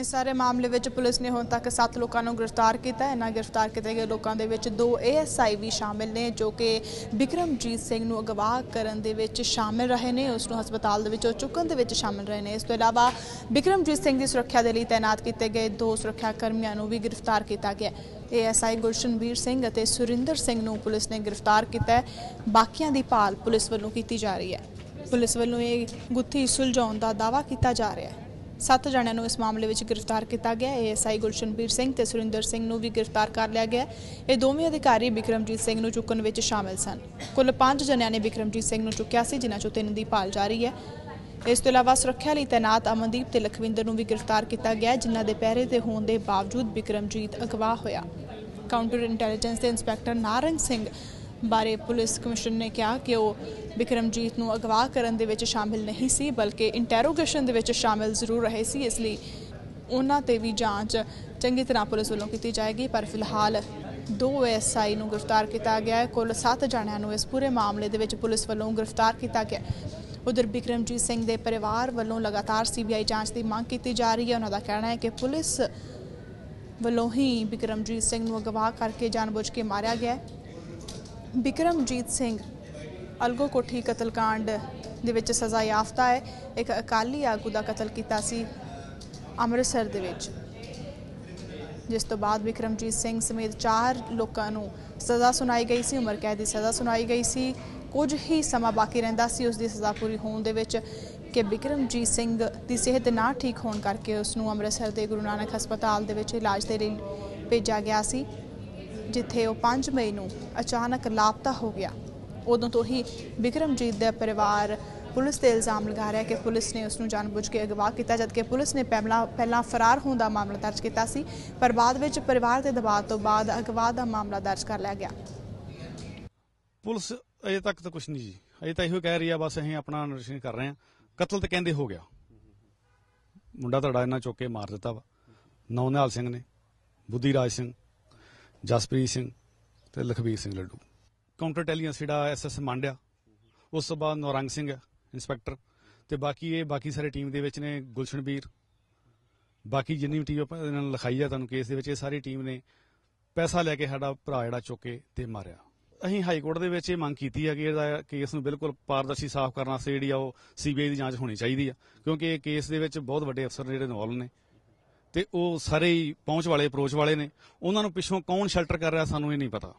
ਇਸ ਸਾਰੇ ਮਾਮਲੇ ਵਿੱਚ ਪੁਲਿਸ ਨੇ ਹੁਣ ਤੱਕ 7 ਲੋਕਾਂ ਨੂੰ ਗ੍ਰਿਫਤਾਰ ਕੀਤਾ ਹੈ। ਇਹਨਾਂ ਗ੍ਰਿਫਤਾਰ ਕੀਤੇ ਗਏ ਲੋਕਾਂ ਦੇ ਵਿੱਚ ਦੋ ਏਐਸਆਈ ਵੀ ਸ਼ਾਮਿਲ ਨੇ, ਜੋ ਕਿ ਵਿਕਰਮਜੀਤ ਸਿੰਘ ਨੂੰ ਅਗਵਾ ਕਰਨ ਦੇ ਵਿੱਚ ਸ਼ਾਮਿਲ ਰਹੇ ਨੇ, ਉਸ ਨੂੰ ਹਸਪਤਾਲ ਦੇ ਵਿੱਚੋਂ ਚੁੱਕਣ ਦੇ ਵਿੱਚ ਸ਼ਾਮਿਲ ਰਹੇ ਨੇ। ਇਸ ਤੋਂ ਇਲਾਵਾ ਵਿਕਰਮਜੀਤ ਸਿੰਘ ਦੀ ਸੁਰੱਖਿਆ ਦੇ ਲਈ ਤਾਇਨਾਤ ਕੀਤੇ ਗਏ ਦੋ ਸੁਰੱਖਿਆ ਕਰਮੀਆਂ ਨੂੰ ਵੀ ਗ੍ਰਿਫਤਾਰ ਕੀਤਾ ਗਿਆ ਏਐਸਆਈ ਗੁਲਸ਼ਨਵੀਰ ਸਿੰਘ ਅਤੇ ਸੁਰਿੰਦਰ ਸਿੰਘ ਨੂੰ ਪੁਲਿਸ ਨੇ ਗ੍ਰਿਫਤਾਰ ਕੀਤਾ ਹੈ। ਬਾਕੀਆਂ ਦੀ ਭਾਲ ਪੁਲਿਸ ਵੱਲੋਂ ਕੀਤੀ ਜਾ ਰਹੀ ਹੈ। ਪੁਲਿਸ ਵੱਲੋਂ ਇਹ ਗੁੱਥੀ ਸੁਲਝਾਉਣ ਦਾ ਦਾਅਵਾ ਕੀਤਾ ਜਾ ਰਿਹਾ ਹੈ। ਸੱਤ ਜਣਿਆਂ ਨੂੰ ਇਸ ਮਾਮਲੇ ਵਿੱਚ ਗ੍ਰਿਫਤਾਰ ਕੀਤਾ ਗਿਆ ਹੈ। ਏਐਸਆਈ ਗੁਲਸ਼ਨਵੀਰ ਸਿੰਘ ਤੇ ਸੁਰਿੰਦਰ ਸਿੰਘ ਨੂੰ ਵੀ ਗ੍ਰਿਫਤਾਰ ਕਰ ਲਿਆ ਗਿਆ ਇਹ ਦੋਵੇਂ ਅਧਿਕਾਰੀ ਵਿਕਰਮਜੀਤ ਸਿੰਘ ਨੂੰ ਚੁੱਕਣ ਵਿੱਚ ਸ਼ਾਮਿਲ ਸਨ। ਕੁੱਲ ਪੰਜ ਜਣਿਆਂ ਨੇ ਵਿਕਰਮਜੀਤ ਸਿੰਘ ਨੂੰ ਚੁੱਕਿਆ ਸੀ, ਜਿਨ੍ਹਾਂ ਚੋਂ ਤਿੰਨ ਦੀ ਭਾਲ ਜਾਰੀ ਹੈ। ਇਸ ਤੋਂ ਇਲਾਵਾ ਸੁਰੱਖਿਆ ਲਈ ਤਾਇਨਾਤ ਅਮਨਦੀਪ ਤੇ ਲਖਵਿੰਦਰ ਨੂੰ ਵੀ ਗ੍ਰਿਫਤਾਰ ਕੀਤਾ ਗਿਆ ਜਿਨ੍ਹਾਂ ਦੇ ਪਹਿਰੇ ਤੇ ਹੋਣ ਦੇ ਬਾਵਜੂਦ ਵਿਕਰਮਜੀਤ ਅਗਵਾ ਹੋਇਆ। ਕਾਊਂਟਰ ਇੰਟੈਲੀਜੈਂਸ ਦੇ ਇੰਸਪੈਕਟਰ ਨਾਰੰਗ ਸਿੰਘ ਬਾਰੇ ਪੁਲਿਸ ਕਮਿਸ਼ਨ ਨੇ ਕਿਹਾ ਕਿ ਉਹ ਵਿਕਰਮਜੀਤ ਨੂੰ ਅਗਵਾ ਕਰਨ ਦੇ ਵਿੱਚ ਸ਼ਾਮਿਲ ਨਹੀਂ ਸੀ, ਬਲਕਿ ਇੰਟਰੋਗੇਸ਼ਨ ਦੇ ਵਿੱਚ ਸ਼ਾਮਿਲ ਜ਼ਰੂਰ ਰਹੇ ਸੀ, ਇਸ ਲਈ ਉਹਨਾਂ ਤੇ ਵੀ ਜਾਂਚ ਚੰਗੀ ਤਰ੍ਹਾਂ ਪੁਲਿਸ ਵੱਲੋਂ ਕੀਤੀ ਜਾਏਗੀ। ਪਰ ਫਿਲਹਾਲ ਦੋ ਐਸਆਈ ਨੂੰ ਗ੍ਰਿਫਤਾਰ ਕੀਤਾ ਗਿਆ ਹੈ। ਕੁੱਲ 7 ਜਣਿਆਂ ਨੂੰ ਇਸ ਪੂਰੇ ਮਾਮਲੇ ਦੇ ਵਿੱਚ ਪੁਲਿਸ ਵੱਲੋਂ ਗ੍ਰਿਫਤਾਰ ਕੀਤਾ ਗਿਆ ਉਧਰ ਬਿਕਰਮਜੀਤ ਸਿੰਘ ਦੇ ਪਰਿਵਾਰ ਵੱਲੋਂ ਲਗਾਤਾਰ ਸੀਬੀਆਈ ਜਾਂਚ ਦੀ ਮੰਗ ਕੀਤੀ ਜਾ ਰਹੀ ਹੈ। ਉਹਨਾਂ ਦਾ ਕਹਿਣਾ ਹੈ ਕਿ ਪੁਲਿਸ ਵੱਲੋਂ ਹੀ ਬਿਕਰਮਜੀਤ ਸਿੰਘ ਨੂੰ ਅਗਵਾ ਕਰਕੇ ਜਾਣਬੁੱਝ ਕੇ ਮਾਰਿਆ ਗਿਆ ਹੈ। ਬਿਕਰਮਜੀਤ ਸਿੰਘ ਅਲਗੋ ਕੋਠੀ ਕਤਲकांड ਦੇ ਵਿੱਚ ਸਜ਼ਾ ਯਾਫਤਾ ਹੈ। ਇੱਕ ਅਕਾਲੀ ਆਗੂ ਦਾ ਕਤਲ ਕੀਤਾ ਸੀ ਅੰਮ੍ਰਿਤਸਰ ਦੇ ਵਿੱਚ, ਜਿਸ ਤੋਂ ਬਾਅਦ ਵਿਕਰਮਜੀਤ ਸਿੰਘ ਸਮੇਤ ਚਾਰ ਲੋਕਾਂ ਨੂੰ ਸਜ਼ਾ ਸੁਣਾਈ ਗਈ ਸੀ, ਉਮਰ ਕੈਦ ਦੀ ਸਜ਼ਾ ਸੁਣਾਈ ਗਈ ਸੀ। ਕੁਝ ਹੀ ਸਮਾਂ ਬਾਕੀ ਰਹਿੰਦਾ ਸੀ, ਉਸ ਦੀ ਸਜ਼ਾ ਪੂਰੀ ਹੋਣ ਦੇ ਵਿੱਚ ਕਿ ਵਿਕਰਮਜੀਤ ਸਿੰਘ ਦੀ ਸਿਹਤ ਨਾ ਠੀਕ ਹੋਣ ਕਰਕੇ ਉਸ ਨੂੰ ਅੰਮ੍ਰਿਤਸਰ ਦੇ ਗੁਰੂ ਨਾਨਕ ਹਸਪਤਾਲ ਦੇ ਵਿੱਚ ਇਲਾਜ ਦੇ ਲਈ ਭੇਜਿਆ ਗਿਆ ਸੀ। ਜਿੱਥੇ ਉਹ 5 ਮਈ ਨੂੰ ਅਚਾਨਕ ਲਾਪਤਾ ਹੋ ਗਿਆ। ਉਦੋਂ ਤੋਂ ਹੀ ਵਿਕਰਮਜੀਤ ਦਾ ਪਰਿਵਾਰ ਪੁਲਿਸ ਤੇ ਇਲਜ਼ਾਮ ਲਗਾ ਰਿਹਾ ਕਿ ਪੁਲਿਸ ਨੇ ਉਸ ਨੂੰ ਜਾਣਬੁੱਝ ਕੇ ਅਗਵਾ ਕੀਤਾ, ਜਦਕਿ ਪੁਲਿਸ ਨੇ ਪਹਿਲਾਂ ਪਹਿਲਾਂ ਫਰਾਰ ਹੋਣ ਦਾ ਮਾਮਲਾ ਦਰਜ ਕੀਤਾ ਸੀ, ਪਰ ਬਾਅਦ ਵਿੱਚ ਪਰਿਵਾਰ ਦੇ ਦਬਾਅ ਤੋਂ ਬਾਅਦ ਅਗਵਾ ਦਾ ਮਾਮਲਾ ਦਰਜ ਕਰ ਲਿਆ ਗਿਆ। ਪੁਲਿਸ ਅਜੇ ਤੱਕ ਤਾਂ ਕੁਝ ਨਹੀਂ ਜੀ। ਅਜੇ ਤਾਂ ਇਹੋ ਕਹਿ ਰਹੀ ਆ, ਬਸ ਅਸੀਂ ਆਪਣਾ ਨਿਰੀਖਣ ਕਰ ਰਹੇ ਹਾਂ। ਕਤਲ ਤਾਂ ਕਹਿੰਦੇ ਹੋ ਗਿਆ। ਮੁੰਡਾ ਤੁਹਾਡਾ ਇਹਨਾਂ ਚੁੱਕ ਕੇ ਮਾਰ ਦਿੱਤਾ ਵਾ। ਨੌਨਿਹਾਲ ਸਿੰਘ ਨੇ ਬੁੱਧੀ ਰਾਜ ਸਿੰਘ। ਜਸਪ੍ਰੀਤ ਸਿੰਘ ਤੇ ਲਖਬੀਰ ਸਿੰਘ ਲੱਡੂ। ਕਾਊਂਟਰ ਇੰਟੈਲੀਜੈਂਸ ਜਿਹੜਾ ਐਸਐਸ ਮੰਡਿਆ। ਉਸ ਤੋਂ ਬਾਅਦ ਨੌਰੰਗ ਸਿੰਘ ਇੰਸਪੈਕਟਰ ਤੇ ਬਾਕੀ ਇਹ, ਬਾਕੀ ਸਾਰੇ ਟੀਮ ਦੇ ਵਿੱਚ ਨੇ ਗੁਲਸ਼ਨਬੀਰ। ਬਾਕੀ ਜਿੰਨੀ ਵੀ ਟੀਮ ਇਹਨਾਂ ਨੇ ਲਿਖਾਈ ਆ ਤੁਹਾਨੂੰ ਕੇਸ ਦੇ ਵਿੱਚ, ਇਹ ਸਾਰੀ ਟੀਮ ਨੇ ਪੈਸਾ ਲੈ ਕੇ ਸਾਡਾ ਭਰਾ ਜਿਹੜਾ ਚੁੱਕ ਕੇ ਤੇ ਮਾਰਿਆ। ਅਸੀਂ ਹਾਈ ਕੋਰਟ ਦੇ ਵਿੱਚ ਇਹ ਮੰਗ ਕੀਤੀ ਹੈ ਕਿ ਇਹਦਾ ਕੇਸ ਨੂੰ ਬਿਲਕੁਲ ਪਾਰਦਰਸ਼ੀ ਸਾਫ਼ ਕਰਨ ਵਾਸਤੇ ਜਿਹੜੀ ਆ ਉਹ ਸੀਬੀਆਈ ਦੀ ਜਾਂਚ ਹੋਣੀ ਚਾਹੀਦੀ ਆ। ਕਿਉਂਕਿ ਇਹ ਕੇਸ ਦੇ ਵਿੱਚ ਬਹੁਤ ਵੱਡੇ ਅਫਸਰ ਜਿਹੜੇ ਇਨਵੋਲਵ ਨੇ। ਤੇ ਉਹ ਸਾਰੇ ਹੀ ਪਹੁੰਚ ਵਾਲੇ ਅਪਰੋਚ ਵਾਲੇ ਨੇ। ਉਹਨਾਂ ਨੂੰ ਪਿੱਛੋਂ ਕੌਣ ਸ਼ੈਲਟਰ ਕਰ ਰਿਹਾ ਸਾਨੂੰ ਇਹ ਨਹੀਂ ਪਤਾ।